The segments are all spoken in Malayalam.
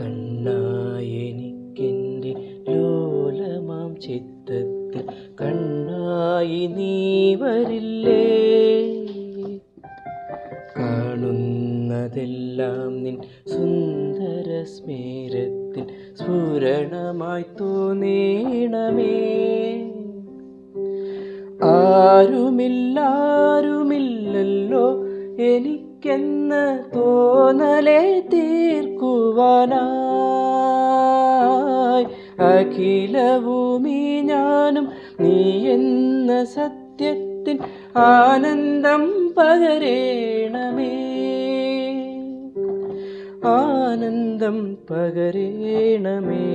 കണ്ണായെനിക്കെന്റെ ലോലമാം ചിത്തത്തിൽ. കണ്ണായി നീ വരില്ലേ? കാണുന്നതെല്ലാം നിൻ സുന്ദര സ്മേരത്തിൽ സ്ഫുരണമായി തോന്നേണമേ. ആരുമില്ലാരുമില്ലല്ലോ എനിക്കെന്ന് തോന്നലേ തീർക്കുവാന. അഖിലഭൂമി ഞാനും നീ എന്ന സത്യത്തിൻ ആനന്ദം പകരേണമേ. ആനന്ദം പകരേണമേ.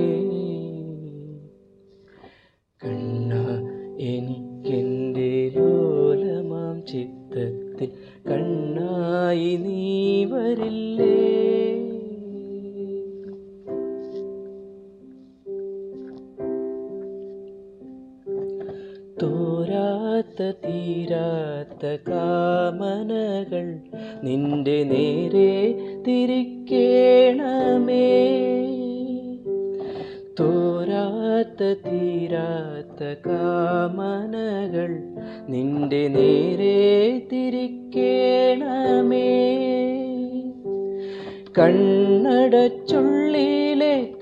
കണ്ണ എനിക്കെന്റെ ലോലമാം ചിത്തത്തിൽ കണ്ണായി നീ വരില്ലേ. തോരാത്ത തീരാത്ത കാമനകൾ നിന്റെ നേരെ തിരിക്കേണമേ. തോരാത്ത തീരാത്ത കാമനകൾ നിന്റെ നേരെ തിരിക്കേണമേ കണ്ണടച്ചുള്ളിലെ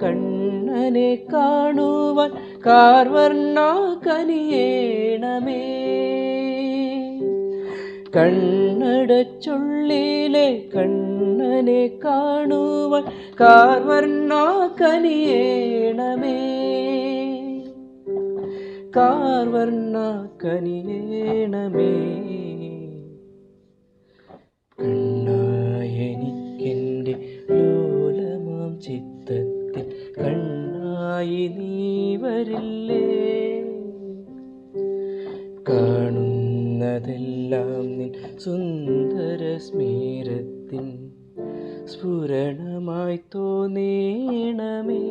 കണ്ണനെ കാണുവാൻ കാർവർണ കനിയേണമേ കണ്ണടച്ചുള്ളിലെ കണ്ണനെ കാണുവാൻ കാർവർണ കനിയേണമേ കാർവർണ കനിയേണമേ ചിത്തത്തിൽ കണ്ണായി നീ വരില്ലേ? കാണുന്നതെല്ലാം നിൻ സുന്ദര സ്മേരത്തിൻ സ്ഫുരണമായി തോന്നേണമേ.